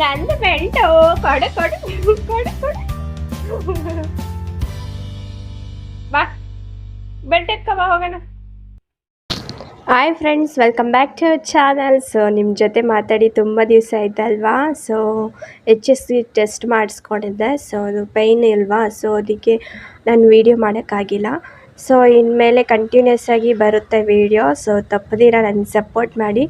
ನಂದು ಬೆಂಟು. ಕೊಡು ಕೊಡು ಕೊಡು ಕೊಡು. ಬಾ. ಬಾ, ಹೋಗೋಣ. Hi friends welcome back to channel so ನಿಮ್ಮ ಜೊತೆ ಮಾತಾಡಿ ತುಂಬ ದಿವಸ ಆಯ್ತಲ್ವಾ? So H S C test ಮಾಡಿಸ್ಕೊಂಡಿದ್ದೆ. So ಅದು ಪೈನ್ ಇಲ್ವಾ? ಸೊ ಅದಕ್ಕೆ ನಾನು ವೀಡಿಯೋ ಮಾಡೋಕ್ಕಾಗಿಲ್ಲ. ಸೊ ಇನ್ಮೇಲೆ ಕಂಟಿನ್ಯೂಸ್ ಆಗಿ ಬರುತ್ತೆ ವೀಡಿಯೋ ಸೊ ತಪ್ಪದಿರ ನನಗೆ ಸಪೋರ್ಟ್ ಮಾಡಿ.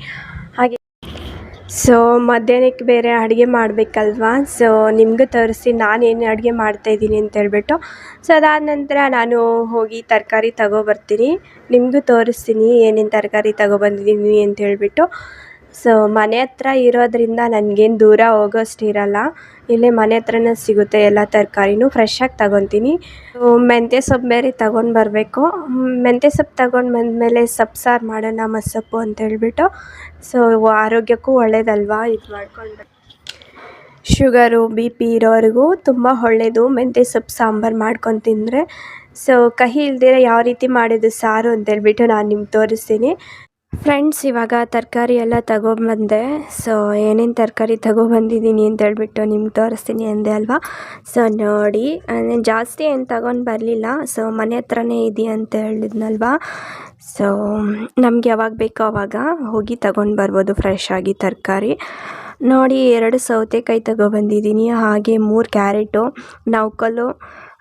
ಸೊ ಮಧ್ಯಾಹ್ನಕ್ಕೆ ಬೇರೆ ಅಡುಗೆ ಮಾಡಬೇಕಲ್ವಾ? ಸೊ ನಿಮಗೂ ತೋರಿಸಿ ನಾನೇನು ಅಡುಗೆ ಮಾಡ್ತಾಯಿದ್ದೀನಿ ಅಂತ ಹೇಳ್ಬಿಟ್ಟು. ಸೊ ಅದಾದ ನಂತರ ನಾನು ಹೋಗಿ ತರಕಾರಿ ತಗೊಬರ್ತೀನಿ. ನಿಮಗೂ ತೋರಿಸ್ತೀನಿ ಏನೇನು ತರಕಾರಿ ತಗೊಬಂದಿದ್ದೀನಿ ಅಂತ ಹೇಳ್ಬಿಟ್ಟು. ಸೊ ಮನೆ ಹತ್ರ ಇರೋದ್ರಿಂದ ನನಗೇನು ದೂರ ಹೋಗೋಷ್ಟು ಇರಲ್ಲ. ಇಲ್ಲೇ ಮನೆ ಹತ್ರನೇ ಸಿಗುತ್ತೆ ಎಲ್ಲ ತರಕಾರಿನೂ ಫ್ರೆಶ್ಶಾಗಿ ತಗೊತೀನಿ. ಮೆಂತ್ಯ ಸೊಪ್ಪು ಬೇರೆ ತಗೊಂಡು ಬರಬೇಕು. ಮೆಂತ್ಯ ಸೊಪ್ಪು ತಗೊಂಡು ಬಂದಮೇಲೆ ಸೊಪ್ಪು ಸಾರು ಮಾಡೋಣ, ಮಸ್ಸೊಪ್ಪು ಅಂತ ಹೇಳ್ಬಿಟ್ಟು. ಸೊ ಆರೋಗ್ಯಕ್ಕೂ ಒಳ್ಳೇದಲ್ವಾ ಇದು ಮಾಡ್ಕೊಂಡು ಶುಗರು ಬಿ ಪಿ ಇರೋರಿಗೂ ತುಂಬ ಒಳ್ಳೆಯದು ಮೆಂತ್ಯ ಸೊಪ್ಪು ಸಾಂಬಾರು ಮಾಡ್ಕೊಂಡು ತಿಂದರೆ. ಸೊ ಕಹಿ ಇಲ್ದಿರ ಯಾವ ರೀತಿ ಮಾಡಿದ್ದು ಸಾರು ಅಂತ ಹೇಳ್ಬಿಟ್ಟು ನಾನು ನಿಮ್ಗೆ ತೋರಿಸ್ತೀನಿ. ಫ್ರೆಂಡ್ಸ್ ಇವಾಗ ತರಕಾರಿ ಎಲ್ಲ ತಗೊಬಂದೆ ಸೊ ಏನೇನು ತರಕಾರಿ ತಗೊಬಂದಿದ್ದೀನಿ ಅಂತ ಹೇಳ್ಬಿಟ್ಟು ನಿಮ್ಗೆ ತೋರಿಸ್ತೀನಿ ಅಂದೆ ಅಲ್ವಾ? ಸೊ ನೋಡಿ ಜಾಸ್ತಿ ಏನು ತಗೊಂಡು ಬರಲಿಲ್ಲ. ಸೊ ಮನೆ ಹತ್ರನೇ ಇದೆಯಾ ಅಂತ ಹೇಳಿದ್ನಲ್ವಾ? ಸೊ ನಮ್ಗೆ ಯಾವಾಗ ಬೇಕೋ ಅವಾಗ ಹೋಗಿ ತಗೊಂಡು ಬರ್ಬೋದು ಫ್ರೆಶ್ ಆಗಿ ತರಕಾರಿ. ನೋಡಿ, ಎರಡು ಸೌತೆಕಾಯಿ ತಗೊಬಂದಿದ್ದೀನಿ ಹಾಗೆ ಮೂರು ಕ್ಯಾರೆಟು ನೌಕಲು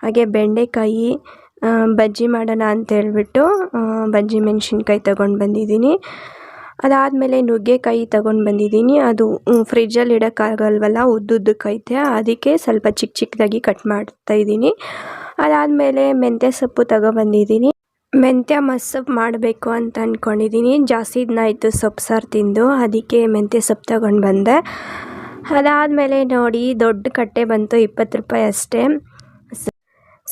ಹಾಗೆ ಬೆಂಡೆಕಾಯಿ ಬಜ್ಜಿ ಮಾಡೋಣ ಅಂತ ಹೇಳ್ಬಿಟ್ಟು ಬಜ್ಜಿ ಮೆಣಸಿನ್ಕಾಯಿ ತಗೊಂಡು ಬಂದಿದ್ದೀನಿ. ಅದಾದಮೇಲೆ ನುಗ್ಗೆಕಾಯಿ ತಗೊಂಡು ಬಂದಿದ್ದೀನಿ. ಅದು ಫ್ರಿಜ್ಜಲ್ಲಿ ಇಡೋಕ್ಕಾಗಲ್ವಲ್ಲ, ಉದ್ದುದ್ದಕ್ಕೈತೆ. ಅದಕ್ಕೆ ಸ್ವಲ್ಪ ಚಿಕ್ಕ ಚಿಕ್ಕದಾಗಿ ಕಟ್ ಮಾಡ್ತಾ ಇದ್ದೀನಿ. ಅದಾದಮೇಲೆ ಮೆಂತ್ಯ ಸೊಪ್ಪು ತಗೊಬಂದಿದ್ದೀನಿ ಮೆಂತ್ಯ ಮಸ್ಸೊಪ್ಪು ಮಾಡಬೇಕು ಅಂತ ಅಂದ್ಕೊಂಡಿದ್ದೀನಿ ಜಾಸ್ತಿ ದಿನ ಆಯಿತು ಸೊಪ್ಪು ಸಾರು ತಿಂದು, ಅದಕ್ಕೆ ಮೆಂತ್ಯ ಸೊಪ್ಪು ತಗೊಂಡು ಬಂದೆ. ಅದಾದಮೇಲೆ ನೋಡಿ, ದೊಡ್ಡ ಕಟ್ಟೆ ಬಂತು, ಇಪ್ಪತ್ತು ರೂಪಾಯಿ ಅಷ್ಟೇ.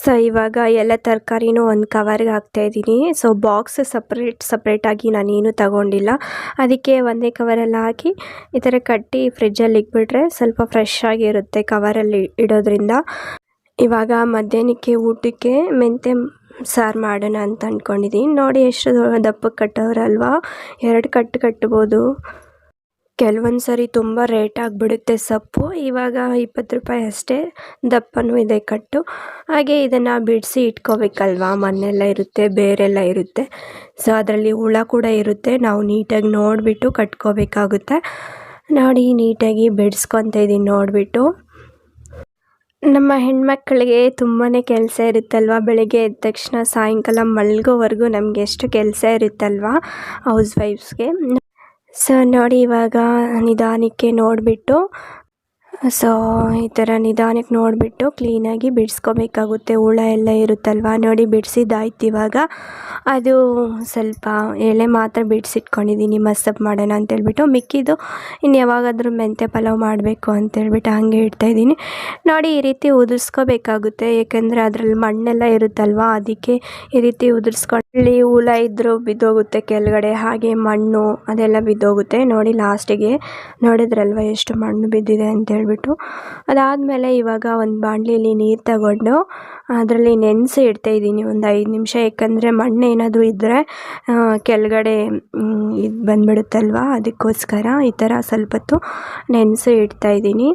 ಸೊ ಇವಾಗ ಎಲ್ಲ ತರಕಾರಿನೂ ಒಂದು ಕವರ್ಗೆ ಹಾಕ್ತಾ ಇದ್ದೀನಿ. ಸೊ ಬಾಕ್ಸ್ ಸಪ್ರೇಟ್ ಸಪ್ರೇಟಾಗಿ ನಾನೇನು ತಗೊಂಡಿಲ್ಲ. ಅದಕ್ಕೆ ಒಂದೇ ಕವರಲ್ಲಿ ಹಾಕಿ ಈ ಥರ ಕಟ್ಟಿ ಫ್ರಿಜ್ಜಲ್ಲಿ ಇಕ್ಬಿಟ್ರೆ ಸ್ವಲ್ಪ ಫ್ರೆಶ್ ಆಗಿರುತ್ತೆ ಕವರಲ್ಲಿ ಇಡೋದ್ರಿಂದ. ಇವಾಗ ಮಧ್ಯಾಹ್ನಕ್ಕೆ ಊಟಕ್ಕೆ ಮೆಂತ್ಯ ಸಾರು ಮಾಡೋಣ ಅಂತ ಅಂದ್ಕೊಂಡಿದ್ದೀನಿ ನೋಡಿ ಎಷ್ಟು ದಪ್ಪಕ್ಕೆ ಕಟ್ಟೋರಲ್ವಾ ಎರಡು ಕಟ್ಟು ಕಟ್ಬೋದು. ಕೆಲವೊಂದು ಸರಿ ತುಂಬ ರೇಟ್ ಆಗಿಬಿಡುತ್ತೆ ಸೊಪ್ಪು. ಇವಾಗ ಇಪ್ಪತ್ತು ರೂಪಾಯಿ ಅಷ್ಟೇ, ದಪ್ಪನೂ ಇದೆ ಕಟ್ಟು. ಹಾಗೆ ಇದನ್ನು ಬಿಡಿಸಿ ಇಟ್ಕೋಬೇಕಲ್ವಾ? ಮಣ್ಣೆಲ್ಲ ಇರುತ್ತೆ, ಬೇರೆಲ್ಲ ಇರುತ್ತೆ. ಸೊ ಅದರಲ್ಲಿ ಹುಳ ಕೂಡ ಇರುತ್ತೆ. ನಾವು ನೀಟಾಗಿ ನೋಡಿಬಿಟ್ಟು ಕಟ್ಕೋಬೇಕಾಗುತ್ತೆ. ನೋಡಿ, ನೀಟಾಗಿ ಬಿಡಿಸ್ಕೊತ ಇದ್ದೀನಿ ನೋಡಿಬಿಟ್ಟು. ನಮ್ಮ ಹೆಣ್ಮಕ್ಳಿಗೆ ತುಂಬಾ ಕೆಲಸ ಇರುತ್ತಲ್ವ? ಬೆಳಗ್ಗೆ ಎದ್ದ ತಕ್ಷಣ ಸಾಯಂಕಾಲ ಮಲ್ಗೋವರೆಗೂ ನಮಗೆ ಎಷ್ಟು ಕೆಲಸ ಇರುತ್ತಲ್ವ? ಹೌಸ್ ವೈಫ್ಸ್ಗೆ ಸೊ ನೋಡಿ ಇವಾಗ ನಿಧಾನಕ್ಕೆ ನೋಡಿಬಿಟ್ಟು ಸೊ ಈ ಥರ ನಿಧಾನಕ್ಕೆ ನೋಡಿಬಿಟ್ಟು ಕ್ಲೀನಾಗಿ ಬಿಡಿಸ್ಕೋಬೇಕಾಗುತ್ತೆ. ಹುಳ ಎಲ್ಲ ಇರುತ್ತಲ್ವ? ನೋಡಿ ಬಿಡಿಸಿದ್ದಾಯ್ತು ಇವಾಗ. ಅದು ಸ್ವಲ್ಪ ಎಳೆ ಮಾತ್ರ ಬಿಡಿಸಿಟ್ಕೊಂಡಿದ್ದೀನಿ ಮಸ್ಸಪ್ ಮಾಡೋಣ ಅಂತೇಳ್ಬಿಟ್ಟು ಮಿಕ್ಕಿದ್ದು ಇನ್ನು ಯಾವಾಗಾದರೂ ಮೆಂತ್ಯ ಪಲಾವ್ ಮಾಡಬೇಕು ಅಂತೇಳ್ಬಿಟ್ಟು ಹಾಗೆ ಇಡ್ತಾಯಿದ್ದೀನಿ ನೋಡಿ ಈ ರೀತಿ ಉದುರ್ಸ್ಕೋಬೇಕಾಗುತ್ತೆ, ಏಕೆಂದರೆ ಅದರಲ್ಲಿ ಮಣ್ಣೆಲ್ಲ ಇರುತ್ತಲ್ವ? ಅದಕ್ಕೆ ಈ ರೀತಿ ಉದುರಿಸ್ಕೊಂಡು ಇಲ್ಲಿ ಹುಳ ಇದ್ದರೂ ಬಿದ್ದೋಗುತ್ತೆ ಕೆಳಗಡೆ, ಹಾಗೆ ಮಣ್ಣು ಅದೆಲ್ಲ ಬಿದ್ದೋಗುತ್ತೆ. ನೋಡಿ ಲಾಸ್ಟಿಗೆ ನೋಡಿದ್ರಲ್ವ ಎಷ್ಟು ಮಣ್ಣು ಬಿದ್ದಿದೆ ಅಂತ ಹೇಳ್ಬಿಟ್ಟು. ಅದಾದಮೇಲೆ ಇವಾಗ ಒಂದು ಬಾಣಲಿಲಿ ನೀರು ತಗೊಂಡು ಅದರಲ್ಲಿ ನೆನೆಸಿ ಇಡ್ತಾ ಇದ್ದೀನಿ. ಒಂದು ಐದು ನಿಮಿಷ, ಯಾಕಂದರೆ ಮಣ್ಣು ಏನಾದರೂ ಇದ್ದರೆ ಕೆಳಗಡೆ ಇದು ಬಂದ್ಬಿಡುತ್ತಲ್ವ? ಅದಕ್ಕೋಸ್ಕರ ಈ ಥರ ಸ್ವಲ್ಪ ಹೊತ್ತು ನೆನೆಸಿ ಇಡ್ತಾಯಿದ್ದೀನಿ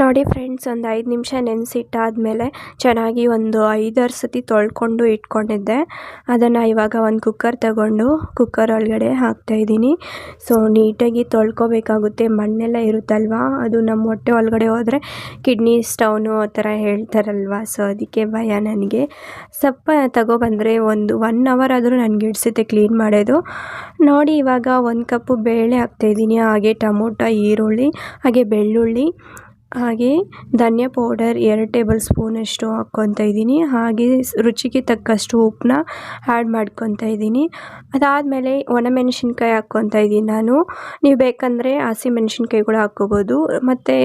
ನೋಡಿ ಫ್ರೆಂಡ್ಸ್ ಒಂದು ಐದು ನಿಮಿಷ ನೆನೆಸಿಟ್ಟಾದಮೇಲೆ ಚೆನ್ನಾಗಿ ಒಂದು ಐದಾರು ಸತಿ ತೊಳ್ಕೊಂಡು ಇಟ್ಕೊಂಡಿದ್ದೆ. ಅದನ್ನು ಇವಾಗ ಒಂದು ಕುಕ್ಕರ್ ತಗೊಂಡು ಕುಕ್ಕರ್ ಒಳಗಡೆ ಹಾಕ್ತಾಯಿದ್ದೀನಿ ಸೊ ನೀಟಾಗಿ ತೊಳ್ಕೊಬೇಕಾಗುತ್ತೆ. ಮಣ್ಣೆಲ್ಲ ಇರುತ್ತಲ್ವ? ಅದು ನಮ್ಮ ಹೊಟ್ಟೆ ಒಳಗಡೆ ಹೋದರೆ ಕಿಡ್ನಿ ಸ್ಟೌನು ಆ ಥರ ಹೇಳ್ತಾರಲ್ವ? ಸೊ ಅದಕ್ಕೆ ಭಯ ನನಗೆ. ಸಪ್ಪ ತಗೊಬಂದರೆ ಒಂದು ಒನ್ ಅವರ್ ಆದರೂ ನನಗೆ ಇಡ್ಸುತ್ತೆ ಕ್ಲೀನ್ ಮಾಡೋದು. ನೋಡಿ ಇವಾಗ ಒಂದು ಕಪ್ಪು ಬೇಳೆ ಹಾಕ್ತಾಯಿದ್ದೀನಿ ಹಾಗೆ ಟೊಮೊಟೊ, ಈರುಳ್ಳಿ, ಹಾಗೆ ಬೆಳ್ಳುಳ್ಳಿ. ಹಾಗೆ ಧನಿಯಾ ಪೌಡರ್ ಎರಡು ಟೇಬಲ್ ಸ್ಪೂನಷ್ಟು ಹಾಕ್ಕೊತಾ ಇದ್ದೀನಿ. ಹಾಗೆ ರುಚಿಗೆ ತಕ್ಕಷ್ಟು ಉಪ್ಪನ್ನ ಆ್ಯಡ್ ಮಾಡ್ಕೊತಾ ಇದ್ದೀನಿ. ಅದಾದಮೇಲೆ ಒಣಮೆಣಸಿನ್ಕಾಯಿ ಹಾಕ್ಕೊತಾ ಇದ್ದೀನಿ ನಾನು. ನೀವು ಬೇಕಂದರೆ ಹಸಿಮೆಣ್ಸಿನ್ಕಾಯಿ ಕೂಡ ಹಾಕ್ಕೋಬೋದು. ಮತ್ತು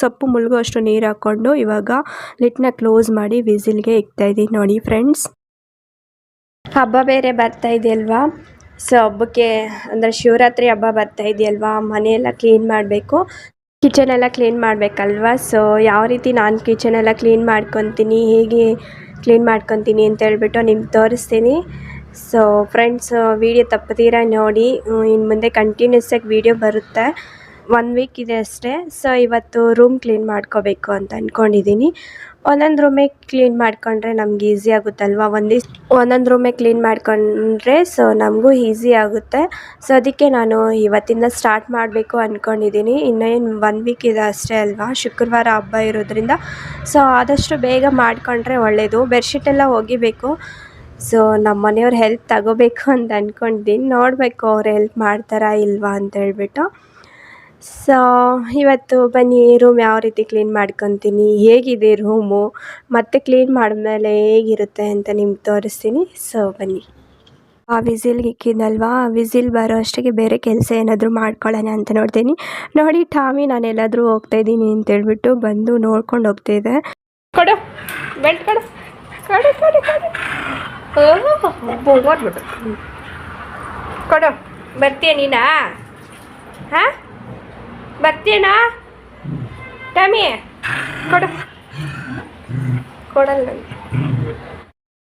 ಸೊಪ್ಪು ಮುಳುಗೋ ಅಷ್ಟು ನೀರು ಹಾಕ್ಕೊಂಡು ಇವಾಗ ಲಿಟ್ನ ಕ್ಲೋಸ್ ಮಾಡಿ ವಿಸಿಲ್ಗೆ ಇಕ್ತಾಯಿದ್ದೀನಿ ನೋಡಿ ಫ್ರೆಂಡ್ಸ್. ಹಬ್ಬ ಬೇರೆ ಬರ್ತಾ ಇದೆಯಲ್ವಾ ಸೊ ಹಬ್ಬಕ್ಕೆ ಅಂದರೆ ಶಿವರಾತ್ರಿ ಹಬ್ಬ ಬರ್ತಾ ಇದೆಯಲ್ವಾ ಮನೆಯೆಲ್ಲ ಕ್ಲೀನ್ ಮಾಡಬೇಕು. ಕಿಚನ್ ಎಲ್ಲ ಕ್ಲೀನ್ ಮಾಡಬೇಕಲ್ವಾ? ಸೊ ಯಾವ ರೀತಿ ನಾನು ಕಿಚನ್ ಎಲ್ಲ ಕ್ಲೀನ್ ಮಾಡ್ಕೊತೀನಿ, ಹೇಗೆ ಕ್ಲೀನ್ ಮಾಡ್ಕೊತೀನಿ ಅಂತ ಹೇಳ್ಬಿಟ್ಟು ನಿಮ್ಗೆ ತೋರಿಸ್ತೀನಿ. ಸೊ ಫ್ರೆಂಡ್ಸ್ ವೀಡಿಯೋ ತಪ್ಪದಿರ ನೋಡಿ ಇನ್ನು ಮುಂದೆ ಕಂಟಿನ್ಯೂಸ್ ಆಗಿ ವೀಡಿಯೋ ಬರುತ್ತೆ. ಒನ್ ವೀಕ್ ಇದೆ ಅಷ್ಟೇ. ಸೊ ಇವತ್ತು ರೂಮ್ ಕ್ಲೀನ್ ಮಾಡ್ಕೋಬೇಕು ಅಂತ ಅಂದ್ಕೊಂಡಿದ್ದೀನಿ ಒಂದೊಂದು ರೂಮೇ ಕ್ಲೀನ್ ಮಾಡ್ಕೊಂಡ್ರೆ ನಮ್ಗೆ ಈಸಿ ಆಗುತ್ತಲ್ವ? ಒಂದಿಷ್ಟು ಒಂದೊಂದು ರೂಮೇ ಕ್ಲೀನ್ ಮಾಡ್ಕೊಂಡ್ರೆ ಸೊ ನಮಗೂ ಈಸಿ ಆಗುತ್ತೆ. ಸೊ ಅದಕ್ಕೆ ನಾನು ಇವತ್ತಿಂದ ಸ್ಟಾರ್ಟ್ ಮಾಡಬೇಕು ಅಂದ್ಕೊಂಡಿದ್ದೀನಿ ಇನ್ನೇನು ಒನ್ ವೀಕ್ ಇದೆ ಅಷ್ಟೇ ಅಲ್ವಾ? ಶುಕ್ರವಾರ ಹಬ್ಬ ಇರೋದ್ರಿಂದ. ಸೊ ಆದಷ್ಟು ಬೇಗ ಮಾಡ್ಕೊಂಡ್ರೆ ಒಳ್ಳೆಯದು ಬೆಡ್ಶೀಟ್ ಎಲ್ಲ ಒಗಿಬೇಕು ಸೊ ನಮ್ಮ ಮನೆಯವ್ರ ಹೆಲ್ಪ್ ತಗೋಬೇಕು ಅಂತ ಅಂದ್ಕೊಂಡಿದ್ದೀನಿ ನೋಡಬೇಕು ಅವ್ರು ಹೆಲ್ಪ್ ಮಾಡ್ತಾರಾ ಇಲ್ವಾ ಅಂತ ಹೇಳ್ಬಿಟ್ಟು. ಸೊ ಇವತ್ತು ಬನ್ನಿ ರೂಮ್ ಯಾವ ರೀತಿ ಕ್ಲೀನ್ ಮಾಡ್ಕೊತೀನಿ, ಹೇಗಿದೆ ರೂಮು ಮತ್ತೆ ಕ್ಲೀನ್ ಮಾಡಿದ್ಮೇಲೆ ಹೇಗಿರುತ್ತೆ ಅಂತ ನಿಮ್ಗೆ ತೋರಿಸ್ತೀನಿ. ಸೊ ಬನ್ನಿ. ಆ ವಿಸಿಲ್ಗೆ ಇಕ್ಕಿದ್ನಲ್ವಾ ವಿಸಿಲ್ ಬರೋ ಅಷ್ಟಿಗೆ ಬೇರೆ ಕೆಲಸ ಏನಾದರೂ ಮಾಡ್ಕೊಳ್ಳೋಣ ಅಂತ ನೋಡ್ತೀನಿ. ನೋಡಿ, ಟಾಮಿ ನಾನು ಎಲ್ಲಾದರೂ ಹೋಗ್ತಾ ಇದ್ದೀನಿ ಅಂತೇಳ್ಬಿಟ್ಟು ಬಂದು ನೋಡ್ಕೊಂಡು ಹೋಗ್ತಾಯಿದ್ದೆ ಕೊಡು, ಬೆಲ್ಟ್ ಕೊಡು. ಕೊಡು ಕೊಡು ಕೊಡು. ಕೊಡು, ಬರ್ತೀಯ ನೀನಾ? ಹಾಂ? ಬರ್ತೀಯನಾ ಟಮಿ, ಕೊಡು. ಕೊಡಲ್ಲ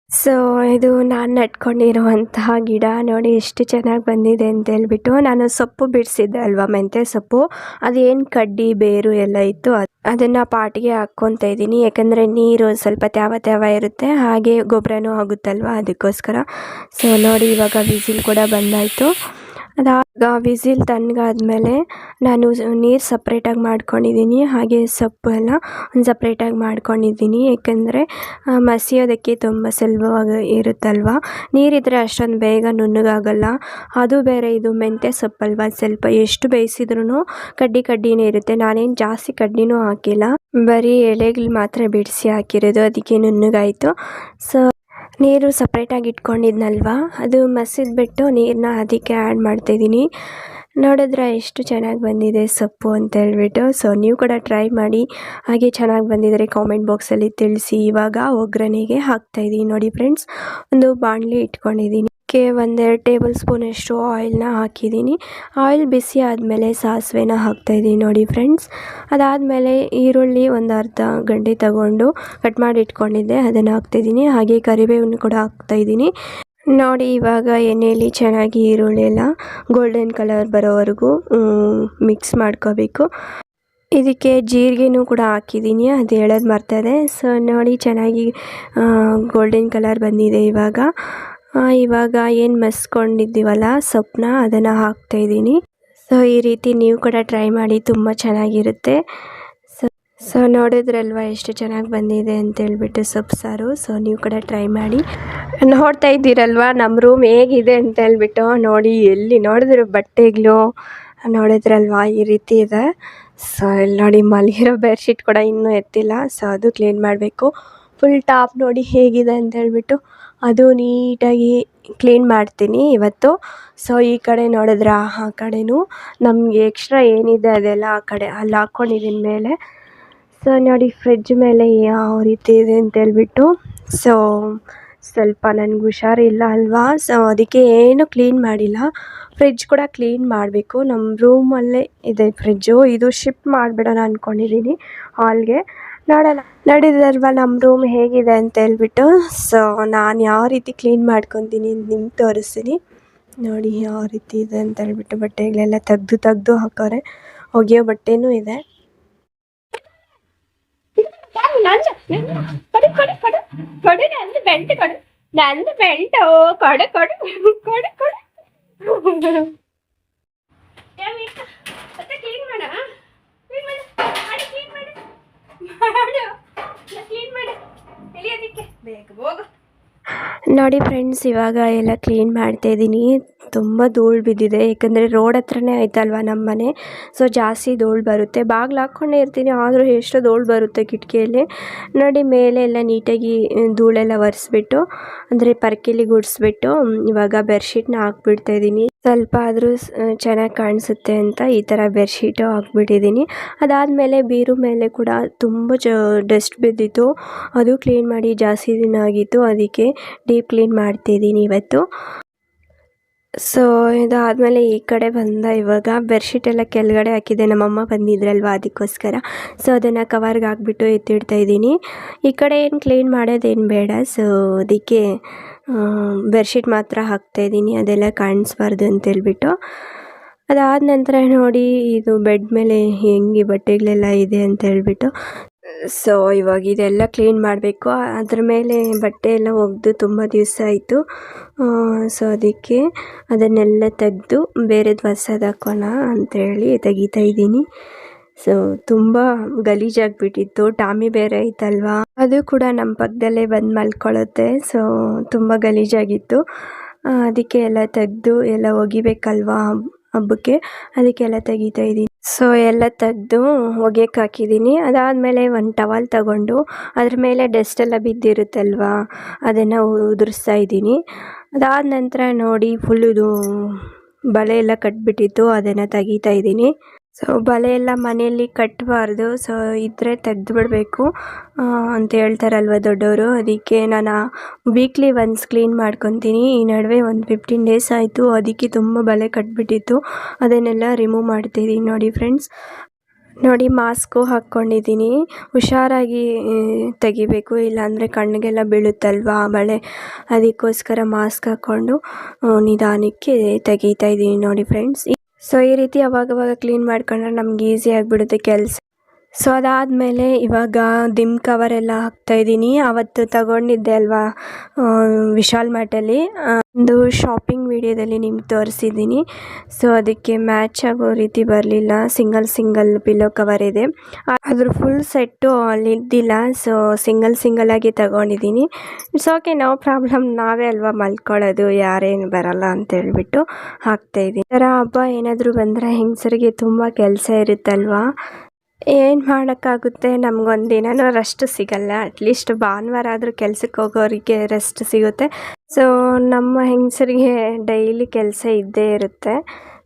ಸೊ ಇದು ನಾನು ನಟ್ಕೊಂಡಿರುವಂತಹ ಗಿಡ ನೋಡಿ ಎಷ್ಟು ಚೆನ್ನಾಗಿ ಬಂದಿದೆ ಅಂತ ಹೇಳ್ಬಿಟ್ಟು ನಾನು ಸೊಪ್ಪು ಬಿಡಿಸಿದ್ದೆ ಅಲ್ವಾ ಮೆಂತ್ಯ ಸೊಪ್ಪು? ಅದೇನು ಕಡ್ಡಿ, ಬೇರು ಎಲ್ಲ ಇತ್ತು. ಅದ್- ಅದನ್ನು ಪಾಟಿಗೆ ಹಾಕ್ಕೊತಾ ಇದ್ದೀನಿ. ಯಾಕಂದರೆ ನೀರು ಸ್ವಲ್ಪ ತ್ಯಾವ ತ್ಯಾವ ಇರುತ್ತೆ, ಹಾಗೆ ಗೊಬ್ಬರನೂ ಆಗುತ್ತಲ್ವ ಅದಕ್ಕೋಸ್ಕರ. ಸೊ ನೋಡಿ ಇವಾಗ ವಿಸಿಲ್ ಕೂಡ ಬಂದಾಯಿತು. ಅದಾಗ ವಿಸಿಲ್ ತಣ್ಣಗಾದ್ಮೇಲೆ ನಾನು ನೀರು ಸಪ್ರೇಟಾಗಿ ಮಾಡ್ಕೊಂಡಿದ್ದೀನಿ ಹಾಗೆ ಸೊಪ್ಪು ಎಲ್ಲ ಒಂದು ಸಪ್ರೇಟಾಗಿ ಮಾಡ್ಕೊಂಡಿದ್ದೀನಿ ಏಕೆಂದರೆ ಮಸಿಯೋದಕ್ಕೆ ತುಂಬ ಸುಲಭವಾಗಿ ಇರುತ್ತಲ್ವ? ನೀರಿದ್ದರೆ ಅಷ್ಟೊಂದು ಬೇಗ ನುಣ್ಣಗಾಗಲ್ಲ. ಅದು ಬೇರೆ, ಇದು ಮೆಂತ್ಯ ಸೊಪ್ಪಲ್ವ? ಸ್ವಲ್ಪ ಎಷ್ಟು ಬೇಯಿಸಿದ್ರೂ ಕಡ್ಡಿ ಕಡ್ಡಿನೇ ಇರುತ್ತೆ. ನಾನೇನು ಜಾಸ್ತಿ ಕಡ್ಡಿನೂ ಹಾಕಿಲ್ಲ. ಬರೀ ಎಲೆಗಳು ಮಾತ್ರ ಬಿಡಿಸಿ ಹಾಕಿರೋದು. ಅದಕ್ಕೆ ನುಣ್ಣಗಾಯಿತು. ಸೊ ನೀರು ಸಪ್ರೇಟಾಗಿ ಇಟ್ಕೊಂಡಿದ್ನಲ್ವ? ಅದು ಮಸಿದ್ಬಿಟ್ಟು ನೀರನ್ನ ಅದಕ್ಕೆ ಆ್ಯಡ್ ಮಾಡ್ತಾಯಿದ್ದೀನಿ ನೋಡಿದ್ರೆ ಎಷ್ಟು ಚೆನ್ನಾಗಿ ಬಂದಿದೆ ಸೊಪ್ಪು ಅಂತ ಹೇಳ್ಬಿಟ್ಟು. ಸೊ ನೀವು ಕೂಡ ಟ್ರೈ ಮಾಡಿ. ಹಾಗೆ ಚೆನ್ನಾಗಿ ಬಂದಿದ್ದರೆ ಕಾಮೆಂಟ್ ಬಾಕ್ಸಲ್ಲಿ ತಿಳಿಸಿ. ಇವಾಗ ಒಗ್ಗರಣೆಗೆ ಹಾಕ್ತಾಯಿದ್ದೀನಿ ನೋಡಿ ಫ್ರೆಂಡ್ಸ್ ಒಂದು ಬಾಣಲಿ ಇಟ್ಕೊಂಡಿದ್ದೀನಿ ಅದಕ್ಕೆ ಒಂದೆರಡು ಟೇಬಲ್ ಸ್ಪೂನಷ್ಟು ಆಯಿಲ್ನ ಹಾಕಿದ್ದೀನಿ. ಆಯಿಲ್ ಬಿಸಿ ಆದಮೇಲೆ ಸಾಸಿವೆನ ಹಾಕ್ತಾಯಿದ್ದೀನಿ ನೋಡಿ ಫ್ರೆಂಡ್ಸ್. ಅದಾದಮೇಲೆ ಈರುಳ್ಳಿ ಒಂದು ಅರ್ಧ ಗಂಟೆ ತಗೊಂಡು ಕಟ್ ಮಾಡಿ ಇಟ್ಕೊಂಡಿದ್ದೆ, ಅದನ್ನು ಹಾಕ್ತಾಯಿದ್ದೀನಿ ಹಾಗೆ ಕರಿಬೇವನ್ನು ಕೂಡ ಹಾಕ್ತಾಯಿದ್ದೀನಿ. ನೋಡಿ ಇವಾಗ ಎಣ್ಣೆಯಲ್ಲಿ ಚೆನ್ನಾಗಿ ಈರುಳ್ಳಿ ಎಲ್ಲ ಗೋಲ್ಡನ್ ಕಲರ್ ಬರೋವರೆಗೂ ಮಿಕ್ಸ್ ಮಾಡ್ಕೋಬೇಕು. ಇದಕ್ಕೆ ಜೀರಿಗೆನೂ ಕೂಡ ಹಾಕಿದ್ದೀನಿ, ಅದು ಹೇಳೋದು ಮರ್ತದೆ. ಸೊ ನೋಡಿ ಚೆನ್ನಾಗಿ ಗೋಲ್ಡನ್ ಕಲರ್ ಬಂದಿದೆ ಇವಾಗ. ಇವಾಗ ಏನು ಮಸ್ಕೊಂಡಿದ್ದೀವಲ್ಲ ಸೊಪ್ಪನ್ನ ಅದನ್ನು ಹಾಕ್ತಾಯಿದ್ದೀನಿ ಸೊ ಈ ರೀತಿ ನೀವು ಕೂಡ ಟ್ರೈ ಮಾಡಿ ತುಂಬ ಚೆನ್ನಾಗಿರುತ್ತೆ. ಸೊ ಸೊ ನೋಡಿದ್ರಲ್ವ ಎಷ್ಟು ಚೆನ್ನಾಗಿ ಬಂದಿದೆ ಅಂತೇಳ್ಬಿಟ್ಟು ಸೊಪ್ಪು ಸಾರು. ಸೊ ನೀವು ಕೂಡ ಟ್ರೈ ಮಾಡಿ. ನೋಡ್ತಾ ಇದ್ದೀರಲ್ವ ನಮ್ಮ ರೂಮ್ ಹೇಗಿದೆ ಅಂತ ಹೇಳ್ಬಿಟ್ಟು. ನೋಡಿ, ಎಲ್ಲಿ ನೋಡಿದ್ರು ಬಟ್ಟೆಗಳು. ನೋಡಿದ್ರಲ್ವ, ಈ ರೀತಿ ಇದೆ. ಸೊ ಇಲ್ಲಿ ನೋಡಿ, ಮಲಗಿರೋ ಬೆಡ್ಶೀಟ್ ಕೂಡ ಇನ್ನೂ ಎತ್ತಿಲ್ಲ. ಸೊ ಅದು ಕ್ಲೀನ್ ಮಾಡಬೇಕು. ಫುಲ್ ಟಾಪ್ ನೋಡಿ ಹೇಗಿದೆ ಅಂತ ಹೇಳ್ಬಿಟ್ಟು. ಅದು ನೀಟಾಗಿ ಕ್ಲೀನ್ ಮಾಡ್ತೀನಿ ಇವತ್ತು. ಸೊ ಈ ಕಡೆ ನೋಡಿದ್ರೆ, ಆ ಕಡೆನೂ ನಮಗೆ ಎಕ್ಸ್ಟ್ರಾ ಏನಿದೆ ಅದೆಲ್ಲ ಆ ಕಡೆ ಅಲ್ಲಿ ಹಾಕ್ಕೊಂಡಿದ್ದೀನಿ ಮೇಲೆ. ಸೊ ನೋಡಿ ಫ್ರಿಡ್ಜ್ ಮೇಲೆ ಯಾವ ರೀತಿ ಇದೆ ಅಂತ ಹೇಳ್ಬಿಟ್ಟು. ಸೊ ಸ್ವಲ್ಪ ನನಗೆ ಹುಷಾರಿಲ್ಲ ಅಲ್ವಾ? ಸೊ ಅದಕ್ಕೆ ಏನು ಕ್ಲೀನ್ ಮಾಡಿಲ್ಲ. ಫ್ರಿಡ್ಜ್ ಕೂಡ ಕ್ಲೀನ್ ಮಾಡಬೇಕು. ನಮ್ಮ ರೂಮಲ್ಲೇ ಇದೆ ಫ್ರಿಡ್ಜು ಇದು ಶಿಫ್ಟ್ ಮಾಡಿಬಿಡೋಣ ಅಂದ್ಕೊಂಡಿದ್ದೀನಿ ಹಾಲ್ಗೆ ನೋಡೋಣ. ನೋಡಿದ್ರಲ್ವ ನಮ್ಮ ರೂಮ್ ಹೇಗಿದೆ ಅಂತ ಹೇಳ್ಬಿಟ್ಟು. ಸೊ ನಾನು ಯಾವ ರೀತಿ ಕ್ಲೀನ್ ಮಾಡ್ಕೊತೀನಿ ಅಂತ ನಿಮ್ಗೆ ತೋರಿಸ್ತೀನಿ. ನೋಡಿ ಯಾವ ರೀತಿ ಇದೆ ಅಂತ ಹೇಳ್ಬಿಟ್ಟು ಬಟ್ಟೆಗಳೆಲ್ಲ ತೆಗ್ದು ತೆಗ್ದು ಹಾಕೋರೆ. ಒಗೆಯೋ ಬಟ್ಟೆನೂ ಇದೆ. ಬೆಲ್ಟ್ ಕೊಡು ನಂದು ಕೊಡು ಕೊಡು ಕೊಡು ಕೊಡು ಮತ್ತೆ ಕ್ಲೀನ್ ಮಾಡ ಕ್ಲೀನ್ ಮಾಡು ಮಾಡಿ ಕ್ಲೀನ್ ಮಾಡು ಮಾಡು ಕ್ಲೀನ್ ಮಾಡು ಎಲ್ಲಿಯೋದಿಕ್ಕೆ ಬೇಗ ಹೋಗು ನೋಡಿ ಫ್ರೆಂಡ್ಸ್ ಇವಾಗ ಎಲ್ಲ ಕ್ಲೀನ್ ಮಾಡ್ತಾ ಇದ್ದೀನಿ. ತುಂಬ ಧೂಳು ಬಿದ್ದಿದೆ. ಯಾಕಂದರೆ ರೋಡ್ ಹತ್ರನೇ ಆಯ್ತಲ್ವ ನಮ್ಮ ಮನೆ? ಸೊ ಜಾಸ್ತಿ ಧೂಳು ಬರುತ್ತೆ. ಬಾಗಿಲು ಹಾಕ್ಕೊಂಡೇ ಇರ್ತೀನಿ, ಆದರೂ ಎಷ್ಟು ಧೂಳು ಬರುತ್ತೆ ಕಿಟಕಿಯಲ್ಲಿ. ನೋಡಿ, ಮೇಲೆ ಎಲ್ಲ ನೀಟಾಗಿ ಧೂಳೆಲ್ಲ ಒರೆಸ್ಬಿಟ್ಟು, ಅಂದರೆ, ಪರ್ಕೆಲಿ ಗುಡಿಸ್ಬಿಟ್ಟು ಇವಾಗ ಬೆಡ್ಶೀಟ್ನ ಹಾಕ್ಬಿಡ್ತಾ ಇದ್ದೀನಿ. ಸ್ವಲ್ಪ ಆದರೂ ಚೆನ್ನಾಗಿ ಕಾಣಿಸುತ್ತೆ ಅಂತ ಈ ಥರ ಬೆಡ್ಶೀಟು ಹಾಕ್ಬಿಟ್ಟಿದ್ದೀನಿ ಅದಾದಮೇಲೆ ಬೀರು ಮೇಲೆ ಕೂಡ ತುಂಬ ಜ, ಡಸ್ಟ್ ಬಿದ್ದಿತ್ತು. ಅದು ಕ್ಲೀನ್ ಮಾಡಿ ಜಾಸ್ತಿ ದಿನ ಆಗಿತ್ತು. ಅದಕ್ಕೆ ಡೀಪ್ ಕ್ಲೀನ್ ಮಾಡ್ತಿದ್ದೀನಿ ಇವತ್ತು. ಸೊ, ಇದಾದಮೇಲೆ ಈ ಕಡೆ ಬಂದ ಇವಾಗ ಬೆಡ್ಶೀಟ್ ಎಲ್ಲ ಕೆಳಗಡೆ ಹಾಕಿದ್ದೆ ನಮ್ಮಮ್ಮ ಬಂದಿದ್ರಲ್ವ ಅದಕ್ಕೋಸ್ಕರ. ಸೊ, ಅದನ್ನು ಕವರ್ಗೆ ಹಾಕ್ಬಿಟ್ಟು ಎತ್ತಿಡ್ತಾ ಇದ್ದೀನಿ ಈ ಕಡೆ ಏನು ಕ್ಲೀನ್ ಮಾಡೋದೇನು ಬೇಡ. ಸೊ, ಅದಕ್ಕೆ ಬೆಡ್ಶೀಟ್ ಮಾತ್ರ ಹಾಕ್ತಾಯಿದ್ದೀನಿ ಅದೆಲ್ಲ ಕಾಣಿಸ್ಬಾರ್ದು ಅಂತೇಳ್ಬಿಟ್ಟು. ಅದಾದ ನಂತರ ನೋಡಿ, ಇದು ಬೆಡ್ ಮೇಲೆ ಹೆಂಗೆ ಬಟ್ಟೆಗಳೆಲ್ಲ ಇದೆ ಅಂತ ಹೇಳ್ಬಿಟ್ಟು ಸೊ, ಇವಾಗ ಇದೆಲ್ಲ ಕ್ಲೀನ್ ಮಾಡಬೇಕು. ಅದ್ರ ಮೇಲೆ ಬಟ್ಟೆ ಎಲ್ಲ ಒಗೆದು ತುಂಬ ದಿವಸ ಆಯಿತು. ಸೊ, ಅದಕ್ಕೆ ಅದನ್ನೆಲ್ಲ ತೆಗೆದು ಬೇರೆದು ಹೊಸದು ಹಾಕೋಣ ತೆಗಿತಾ ಇದ್ದೀನಿ. ಸೊ ತುಂಬ ಗಲೀಜಾಗಿಬಿಟ್ಟಿತ್ತು. ಟಾಮಿ ಬೇರೆ ಐತಲ್ವಾ ಅದು ಕೂಡ ನಮ್ಮ ಪಕ್ಕದಲ್ಲೇ ಬಂದು ಮಲ್ಕೊಳ್ಳುತ್ತೆ ಸೊ ತುಂಬ ಗಲೀಜಾಗಿತ್ತು. ಅದಕ್ಕೆ ಎಲ್ಲ ತೆಗೆದು ಎಲ್ಲ ಒಗಿಬೇಕಲ್ವಾ ಹಬ್- ಹಬ್ಬಕ್ಕೆ ಅದಕ್ಕೆಲ್ಲ ತೆಗಿತಾ ಇದ್ದೀನಿ. ಸೊ ಎಲ್ಲ ತೆಗೆದು ಒಗೆಯಕ್ಕೆ ಹಾಕಿದ್ದೀನಿ. ಅದಾದಮೇಲೆ ಒಂದು ಟವಲ್ ತಗೊಂಡು ಅದ್ರ ಮೇಲೆ ಡಸ್ಟ್ ಎಲ್ಲ ಬಿದ್ದಿರುತ್ತಲ್ವಾ? ಅದನ್ನು ಉದುರಿಸ್ತಾ ಇದ್ದೀನಿ. ಅದಾದ ನಂತರ ನೋಡಿ ಫುಲ್ ಇದು ಬಲೆ ಎಲ್ಲ ಕಟ್ಬಿಟ್ಟಿತ್ತು. ಅದನ್ನು ತೆಗಿತಾ ಇದ್ದೀನಿ. ಸೊ ಬಲೆ ಎಲ್ಲ ಮನೆಯಲ್ಲಿ ಕಟ್ಟಬಾರ್ದು ಸೊ ಇದ್ದರೆ ತೆಗೆದು ಬಿಡಬೇಕು ಅಂತ ಹೇಳ್ತಾರಲ್ವ ದೊಡ್ಡವರು. ಅದಕ್ಕೆ ನಾನು ವೀಕ್ಲಿ ಒನ್ಸ್ ಕ್ಲೀನ್ ಮಾಡ್ಕೊತೀನಿ. ಈ ನಡುವೆ ಒಂದು ಫಿಫ್ಟೀನ್ ಡೇಸ್ ಆಯಿತು. ಅದಕ್ಕೆ ತುಂಬ ಬಲೆ ಕಟ್ಬಿಟ್ಟಿತ್ತು. ಅದನ್ನೆಲ್ಲ ರಿಮೂವ್ ಮಾಡ್ತೀನಿ ನೋಡಿ ಫ್ರೆಂಡ್ಸ್ ನೋಡಿ ಮಾಸ್ಕು ಹಾಕ್ಕೊಂಡಿದ್ದೀನಿ ಹುಷಾರಾಗಿ ತೆಗಿಬೇಕು. ಇಲ್ಲಾಂದರೆ ಕಣ್ಣಿಗೆಲ್ಲ ಬೀಳುತ್ತಲ್ವಾ ಬಳೆ. ಅದಕ್ಕೋಸ್ಕರ ಮಾಸ್ಕ್ ಹಾಕ್ಕೊಂಡು ನಿಧಾನಕ್ಕೆ ತೆಗಿತಾ ಇದ್ದೀನಿ ನೋಡಿ ಫ್ರೆಂಡ್ಸ್ ಸೊ ಈ ರೀತಿ ಅವಾಗವಾಗ ಕ್ಲೀನ್ ಮಾಡ್ಕೊಂಡ್ರೆ ನಮ್ಗೆ ಈಸಿ ಆಗಿಬಿಡುತ್ತೆ ಕೆಲಸ. ಸೊ ಅದಾದಮೇಲೆ ಇವಾಗ ದಿಮ್ ಕವರ್ ಎಲ್ಲ ಹಾಕ್ತಾ ಇದ್ದೀನಿ. ಅವತ್ತು ತಗೊಂಡಿದ್ದೆ ಅಲ್ವಾ ವಿಶಾಲ್ ಮಾರ್ಟಲ್ಲಿ ಒಂದು ಶಾಪಿಂಗ್ ವಿಡಿಯೋದಲ್ಲಿ ನಿಮ್ಗೆ ತೋರಿಸಿದ್ದೀನಿ. ಸೊ ಅದಕ್ಕೆ ಮ್ಯಾಚ್ ಆಗೋ ರೀತಿ ಬರಲಿಲ್ಲ. ಸಿಂಗಲ್ ಸಿಂಗಲ್ ಪಿಲ್ಲೋ ಕವರ್ ಇದೆ. ಅದ್ರ ಫುಲ್ ಸೆಟ್ಟು ಅಲ್ಲಿ ಇದ್ದಿಲ್ಲ. ಸೊ ಸಿಂಗಲ್ ಸಿಂಗಲ್ ಆಗಿ ತಗೊಂಡಿದ್ದೀನಿ. It's okay, no problem. ನಾವೇ ಅಲ್ವಾ ಮಲ್ಕೊಳ್ಳೋದು, ಯಾರೇನು ಬರಲ್ಲ ಅಂತ ಹೇಳ್ಬಿಟ್ಟು ಹಾಕ್ತಾಯಿದ್ದೀನಿ ಈ ಥರ ಹಬ್ಬ ಏನಾದರೂ ಬಂದರೆ ಹೆಂಗಸರಿಗೆ ತುಂಬ ಕೆಲಸ ಇರುತ್ತಲ್ವಾ? ಏನು ಮಾಡೋಕ್ಕಾಗುತ್ತೆ? ನಮಗೊಂದು ದಿನನೂ ರೆಸ್ಟ್ ಸಿಗಲ್ಲ. ಅಟ್ಲೀಸ್ಟ್ ಭಾನುವಾರ ಆದರೂ ಕೆಲಸಕ್ಕೆ ಹೋಗೋರಿಗೆ ರೆಸ್ಟ್ ಸಿಗುತ್ತೆ. ಸೊ ನಮ್ಮ ಹೆಂಗಸರಿಗೆ ಡೈಲಿ ಕೆಲಸ ಇದ್ದೇ ಇರುತ್ತೆ.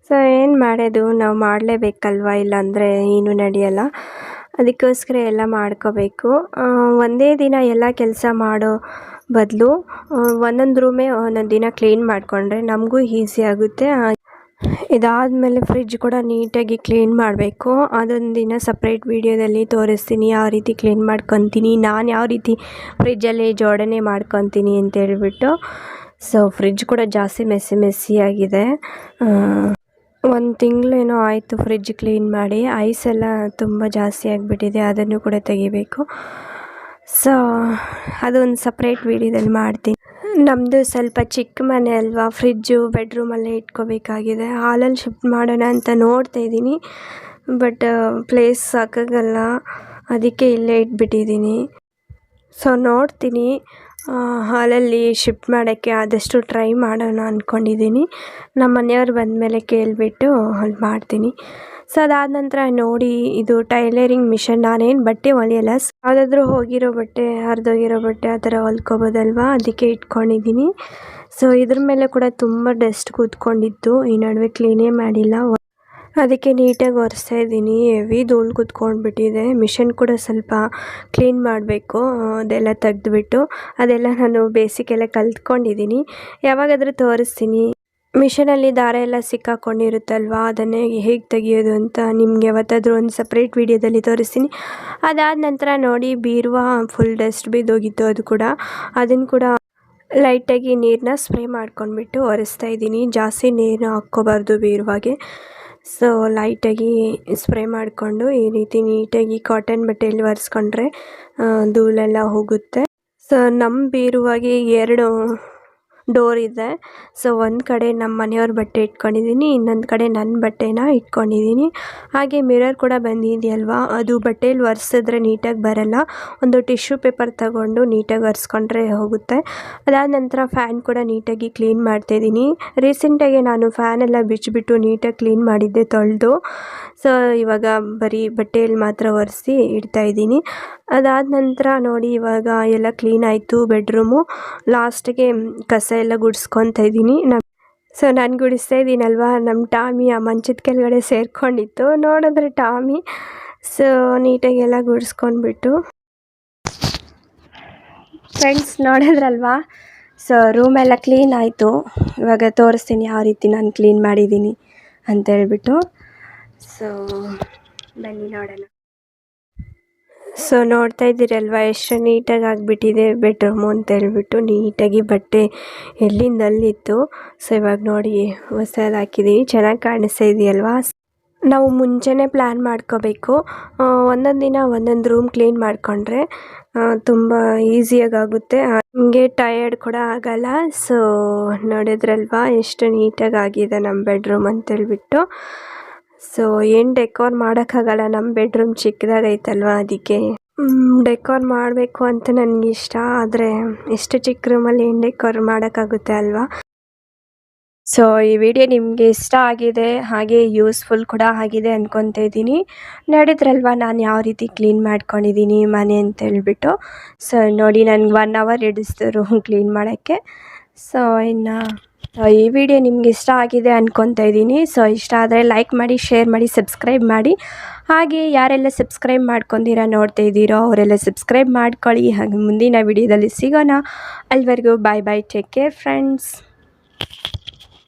ಸೊ ಏನು ಮಾಡೋದು? ನಾವು ಮಾಡಲೇಬೇಕಲ್ವ? ಇಲ್ಲಾಂದರೆ ಏನು ನಡೆಯಲ್ಲ. ಅದಕ್ಕೋಸ್ಕರ ಎಲ್ಲ ಮಾಡ್ಕೋಬೇಕು. ಒಂದೇ ದಿನ ಎಲ್ಲ ಕೆಲಸ ಮಾಡೋ ಬದಲು ಒಂದೊಂದು ರೂಮೇ ಒಂದೊಂದು ದಿನ ಕ್ಲೀನ್ ಮಾಡಿಕೊಂಡ್ರೆ ನಮಗೂ ಈಸಿ ಆಗುತ್ತೆ. ಇದಾದಮೇಲೆ ಫ್ರಿಜ್ ಕೂಡ ನೀಟಾಗಿ ಕ್ಲೀನ್ ಮಾಡಬೇಕು. ಅದೊಂದು ದಿನ ಸಪ್ರೇಟ್ ವೀಡಿಯೋದಲ್ಲಿ ತೋರಿಸ್ತೀನಿ ಯಾವ ರೀತಿ ಕ್ಲೀನ್ ಮಾಡ್ಕೊತೀನಿ. ನಾನು ಯಾವ ರೀತಿ ಫ್ರಿಜ್ಜಲ್ಲಿ ಜೋಡಣೆ ಮಾಡ್ಕೊತೀನಿ ಅಂತ ಹೇಳಿಬಿಟ್ಟು. ಸೊ ಫ್ರಿಜ್ ಕೂಡ ಜಾಸ್ತಿ ಮೆಸ್ಸಿ ಆಗಿದೆ. ಒಂದು ತಿಂಗಳೇನೋ ಆಯಿತು ಫ್ರಿಜ್ ಕ್ಲೀನ್ ಮಾಡಿ. ಐಸ್ ಎಲ್ಲ ತುಂಬ ಜಾಸ್ತಿ ಆಗಿಬಿಟ್ಟಿದೆ, ಅದನ್ನು ಕೂಡ ತೆಗಿಬೇಕು. ಸೊ ಅದೊಂದು ಸಪ್ರೇಟ್ ವೀಡಿಯೋದಲ್ಲಿ ಮಾಡ್ತೀನಿ. ನಮ್ಮದು ಸ್ವಲ್ಪ ಚಿಕ್ಕ ಮನೆ ಅಲ್ವಾ ಫ್ರಿಜ್ಜು ಬೆಡ್ರೂಮಲ್ಲೇ ಇಟ್ಕೋಬೇಕಾಗಿದೆ. ಹಾಲಲ್ಲಿ ಶಿಫ್ಟ್ ಮಾಡೋಣ ಅಂತ ನೋಡ್ತಾ ಇದ್ದೀನಿ ಬಟ್ ಪ್ಲೇಸ್ ಸಾಕಾಗಲ್ಲ ಅದಕ್ಕೆ ಇಲ್ಲೇ ಇಟ್ಬಿಟ್ಟಿದ್ದೀನಿ. ಸೊ ನೋಡ್ತೀನಿ. ಹಾಲಲ್ಲಿ ಶಿಫ್ಟ್ ಮಾಡೋಕ್ಕೆ ಆದಷ್ಟು ಟ್ರೈ ಮಾಡೋಣ ಅಂದ್ಕೊಂಡಿದ್ದೀನಿ ನಮ್ಮ ಮನೆಯವ್ರು ಬಂದಮೇಲೆ ಕೇಳಿಬಿಟ್ಟು ಅಲ್ಲಿ ಮಾಡ್ತೀನಿ. ಸೊ ಅದಾದ ನಂತರ ನೋಡಿ, ಇದು ಟೈಲರಿಂಗ್ ಮಿಷನ್. ನಾನೇನು ಬಟ್ಟೆ ಹೊಲಿಯಲ್ಲ. ಯಾವುದಾದ್ರೂ ಹೋಗಿರೋ ಬಟ್ಟೆ, ಹರಿದೋಗಿರೋ ಬಟ್ಟೆ, ಆ ಥರ ಹೊಲ್ಕೋಬೋದಲ್ವಾ? ಅದಕ್ಕೆ ಇಟ್ಕೊಂಡಿದ್ದೀನಿ. ಸೊ ಇದ್ರ ಮೇಲೆ ಕೂಡ ತುಂಬ ಡಸ್ಟ್ ಕೂತ್ಕೊಂಡಿತ್ತು. ಈ ನಡುವೆ ಕ್ಲೀನೇ ಮಾಡಿಲ್ಲ. ಅದಕ್ಕೆ ನೀಟಾಗಿ ಒರೆಸ್ತಾ ಇದ್ದೀನಿ. ಹೆವಿ ಧೂಳು ಕೂತ್ಕೊಂಡ್ಬಿಟ್ಟಿದೆ. ಮಿಷನ್ ಕೂಡ ಸ್ವಲ್ಪ ಕ್ಲೀನ್ ಮಾಡಬೇಕು. ಅದೆಲ್ಲ ತೆಗೆದುಬಿಟ್ಟು, ಅದೆಲ್ಲ ನಾನು ಬೇಸಿಕ್ ಎಲ್ಲ ಕಲ್ತ್ಕೊಂಡಿದ್ದೀನಿ. ಯಾವಾಗಾದರೂ ತೋರಿಸ್ತೀನಿ. ಮಿಷನಲ್ಲಿ ದಾರ ಎಲ್ಲ ಸಿಕ್ಕಾಕೊಂಡಿರುತ್ತಲ್ವಾ? ಅದನ್ನೇ ಹೇಗೆ ತೆಗಿಯೋದು ಅಂತ ನಿಮಗೆ ಯಾವತ್ತಾದರೂ ಒಂದು ಸಪ್ರೇಟ್ ವಿಡಿಯೋದಲ್ಲಿ ತೋರಿಸ್ತೀನಿ. ಅದಾದ ನಂತರ ನೋಡಿ, ಬೀರುವ ಫುಲ್ ಡಸ್ಟ್ ಬಿದ್ದೋಗಿತ್ತು ಅದು ಕೂಡ. ಅದನ್ನು ಕೂಡ ಲೈಟಾಗಿ ನೀರನ್ನ ಸ್ಪ್ರೇ ಮಾಡ್ಕೊಂಡ್ಬಿಟ್ಟು ಒರೆಸ್ತಾ ಇದ್ದೀನಿ. ಜಾಸ್ತಿ ನೀರನ್ನ ಹಾಕ್ಕೋಬಾರ್ದು ಬೀರುವಾಗೆ. ಸೊ ಲೈಟಾಗಿ ಸ್ಪ್ರೇ ಮಾಡಿಕೊಂಡು ಈ ರೀತಿ ನೀಟಾಗಿ ಕಾಟನ್ ಬಟ್ಟೆಯಲ್ಲಿ ಒರೆಸ್ಕೊಂಡ್ರೆ ಧೂಳೆಲ್ಲ ಹೋಗುತ್ತೆ. ಸೊ ನಮ್ಮ ಬೀರುವಾಗೆ ಎರಡು ಡೋರ್ ಇದೆ. ಸೊ ಒಂದು ಕಡೆ ನಮ್ಮ ಮನೆಯವ್ರ ಬಟ್ಟೆ ಇಟ್ಕೊಂಡಿದ್ದೀನಿ ಇನ್ನೊಂದು ಕಡೆ ನನ್ನ ಬಟ್ಟೆನ ಇಟ್ಕೊಂಡಿದ್ದೀನಿ ಹಾಗೆ ಮಿರರ್ ಕೂಡ ಬಂದಿದೆಯಲ್ವಾ? ಅದು ಬಟ್ಟೆಯಲ್ಲಿ ಒರೆಸಿದ್ರೆ ನೀಟಾಗಿ ಬರಲ್ಲ. ಒಂದು ಟಿಶ್ಯೂ ಪೇಪರ್ ತಗೊಂಡು ನೀಟಾಗಿ ಒರೆಸ್ಕೊಂಡ್ರೆ ಹೋಗುತ್ತೆ. ಅದಾದ ನಂತರ ಫ್ಯಾನ್ ಕೂಡ ನೀಟಾಗಿ ಕ್ಲೀನ್ ಮಾಡ್ತಾಯಿದ್ದೀನಿ ರೀಸೆಂಟಾಗಿ ನಾನು ಫ್ಯಾನೆಲ್ಲ ಬಿಚ್ಚಿಬಿಟ್ಟು ನೀಟಾಗಿ ಕ್ಲೀನ್ ಮಾಡಿದ್ದೆ ತೊಳೆದು. ಸೊ ಇವಾಗ ಬರೀ ಬಟ್ಟೆಯಲ್ಲಿ ಮಾತ್ರ ಒರೆಸಿ ಇಡ್ತಾಯಿದ್ದೀನಿ ಅದಾದ ನಂತರ ನೋಡಿ ಇವಾಗ ಎಲ್ಲ ಕ್ಲೀನ್ ಆಯಿತು ಬೆಡ್ರೂಮು. ಲಾಸ್ಟಿಗೆ ಕಸ ಎಲ್ಲ ಗುಡಿಸ್ಕೊತಾ ಇದ್ದೀನಿ. ನಮ್ಮ ಸೊ ನಾನು ಗುಡಿಸ್ತಾ ಇದ್ದೀನಲ್ವಾ? ನಮ್ಮ ಟಾಮಿ ಆ ಮಂಚದ ಕೆಳಗಡೆ ಸೇರ್ಕೊಂಡಿತ್ತು. ನೋಡಿದ್ರೆ ಟಾಮಿ. ಸೊ ನೀಟಾಗಿ ಎಲ್ಲ ಗುಡಿಸ್ಕೊಂಡ್ಬಿಟ್ಟು. ಫ್ರೆಂಡ್ಸ್ ನೋಡಿದ್ರಲ್ವಾ? ಸೊ ರೂಮೆಲ್ಲ ಕ್ಲೀನ್ ಆಯಿತು. ಇವಾಗ ತೋರಿಸ್ತೀನಿ ಯಾವ ರೀತಿ ನಾನು ಕ್ಲೀನ್ ಮಾಡಿದ್ದೀನಿ ಅಂತ ಹೇಳ್ಬಿಟ್ಟು ಸೊ ಬನ್ನಿ ನೋಡೋಣ. ಸೊ ನೋಡ್ತಾ ಇದ್ದೀರಲ್ವ? ಎಷ್ಟು ನೀಟಾಗಿ ಆಗಿಬಿಟ್ಟಿದೆ ಬೆಡ್ರೂಮು ಅಂತ ಹೇಳ್ಬಿಟ್ಟು ನೀಟಾಗಿ ಬಟ್ಟೆ ಎಲ್ಲಿ ನಲ್ಲಿತ್ತು. ಸೊ ಇವಾಗ ನೋಡಿ ಹೊಸದು ಹಾಕಿದ್ದೀವಿ ಚೆನ್ನಾಗಿ ಕಾಣಿಸ್ತಾ ಇದೆಯಲ್ವಾ? ನಾವು ಮುಂಚೆನೆ ಪ್ಲ್ಯಾನ್ ಮಾಡ್ಕೋಬೇಕು. ಒಂದೊಂದು ದಿನ ಒಂದೊಂದು ರೂಮ್ ಕ್ಲೀನ್ ಮಾಡಿಕೊಂಡ್ರೆ ತುಂಬ ಈಸಿಯಾಗಿ ಆಗುತ್ತೆ. ಹಂಗೆ ಟಯರ್ಡ್ ಕೂಡ ಆಗಲ್ಲ. ಸೊ ನೋಡಿದ್ರಲ್ವಾ? ಎಷ್ಟು ನೀಟಾಗಿ ಆಗಿದೆ ನಮ್ಮ ಬೆಡ್ರೂಮ್ ಅಂತೇಳ್ಬಿಟ್ಟು ಸೊ ಏನು ಡೆಕೋರ್ ಮಾಡೋಕ್ಕಾಗಲ್ಲ? ನಮ್ಮ ಬೆಡ್ರೂಮ್ ಚಿಕ್ಕದಾಗೈತಲ್ವ ಅದಕ್ಕೆ? ಡೆಕೋರ್ ಮಾಡಬೇಕು ಅಂತ ನನಗಿಷ್ಟ. ಆದರೆ, ಎಷ್ಟು ಚಿಕ್ಕ ರೂಮಲ್ಲಿ ಏನು ಡೆಕೋರ್ ಮಾಡೋಕ್ಕಾಗುತ್ತೆ ಅಲ್ವಾ? ಸೊ ಈ ವಿಡಿಯೋ ನಿಮಗೆ ಇಷ್ಟ ಆಗಿದೆ, ಹಾಗೆ ಯೂಸ್ಫುಲ್ ಕೂಡ ಆಗಿದೆ ಅಂದ್ಕೊತಾ ಇದ್ದೀನಿ. ನೋಡಿದ್ರಲ್ವ ನಾನು ಯಾವ ರೀತಿ ಕ್ಲೀನ್ ಮಾಡ್ಕೊಂಡಿದ್ದೀನಿ, ಮನೆ ಅಂತ ಹೇಳ್ಬಿಟ್ಟು. ಸೊ ನೋಡಿ, ನನಗೆ ಒನ್ ಅವರ್ ಹಿಡಿಸ್ತು ರೂಮ್ ಕ್ಲೀನ್ ಮಾಡೋಕ್ಕೆ. ಸೊ ಇನ್ನು ಈ ವಿಡಿಯೋ ನಿಮ್ಗೆ ಇಷ್ಟ ಆಗಿದೆ ಅಂದ್ಕೊತಾ ಇದ್ದೀನಿ. ಸೊ ಇಷ್ಟ ಆದರೆ ಲೈಕ್ ಮಾಡಿ ಶೇರ್ ಮಾಡಿ ಸಬ್ಸ್ಕ್ರೈಬ್ ಮಾಡಿ. ಹಾಗೆ ಯಾರೆಲ್ಲ ಸಬ್ಸ್ಕ್ರೈಬ್ ಮಾಡ್ಕೊಂಡಿರ ನೋಡ್ತಾ ಇದ್ದೀರೋ ಅವರೆಲ್ಲ ಸಬ್ಸ್ಕ್ರೈಬ್ ಮಾಡ್ಕೊಳ್ಳಿ. ಹಾಗೆ ಮುಂದಿನ ವಿಡಿಯೋದಲ್ಲಿ ಸಿಗೋಣ. ಅಲ್ಲಿವರೆಗೂ bye bye take care friends